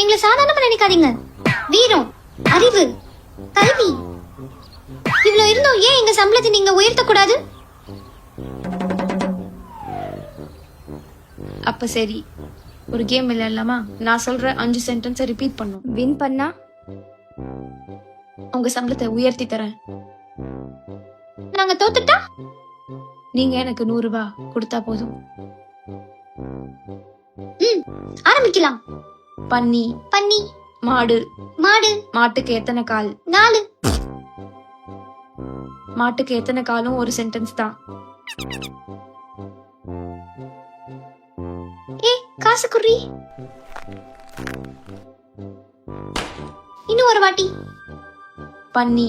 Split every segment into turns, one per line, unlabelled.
எங்களை சாதாரணமா நினைக்காதீங்க. வீரம் அறிவு கல்வி. இவ்ளோ இருந்தும் ஏன் எங்க சம்பளத்தை நீங்க உயர்த்த கூடாது
அப்ப சரி ஒரு கேம் விளையாடலாமா? நான் சொல்ற அஞ்சு சென்டென்ஸை ரிப்பீட் பண்ணும்.
வின் பண்ணா
உங்க சம்பளத்தை உயர்த்தி தரேன்.
நாங்க தோத்துட்டா?
நீங்க எனக்கு நூறு ரூபாய் கொடுத்தா போதும்.
ஆரம்பிக்கலாம்.
பன்னி
பன்னி.
மாடு
மாடு.
மாட்டுக்கு எத்தனை கால்?
நாலு.
மாட்டுக்கு எத்தனை காலும்? ஒரு சென்டென்ஸ் தான்.
ஏ காசு குறி இன்னும் ஒரு வாட்டி.
பன்னி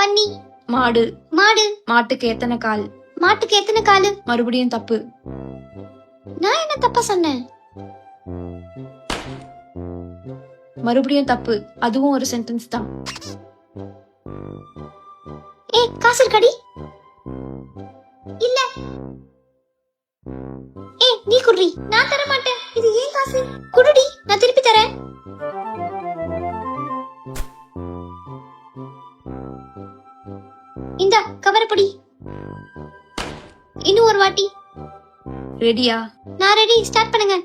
பன்னி.
மாடு
மாடு.
மாட்டுக்கு எத்தனை கால்?
மாட்டுக்கு எத்தனை காலு?
மறுபடியும் தப்பு.
நான் என்ன தப்பா சொன்னேன்?
மறுபடியும் தப்பு. அதுவும் ஒரு சென்டென்ஸ் தான்.
ஏ காசு இருக்கடி இல்ல. ஏ நீ குடுறி. நான் தர மாட்டேன் இது ஏன் காசு? குடுடி நான் திருப்பி தரேன். இந்த கவரப்படி இன்னும் ஒரு வாட்டி.
ரெடியா
நான் ரெடி ஸ்டார்ட் பண்ணுங்க.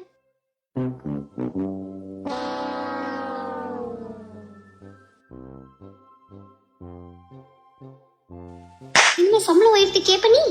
இனிமே சம்பளம் உயர்த்தி கேப்ப நீ?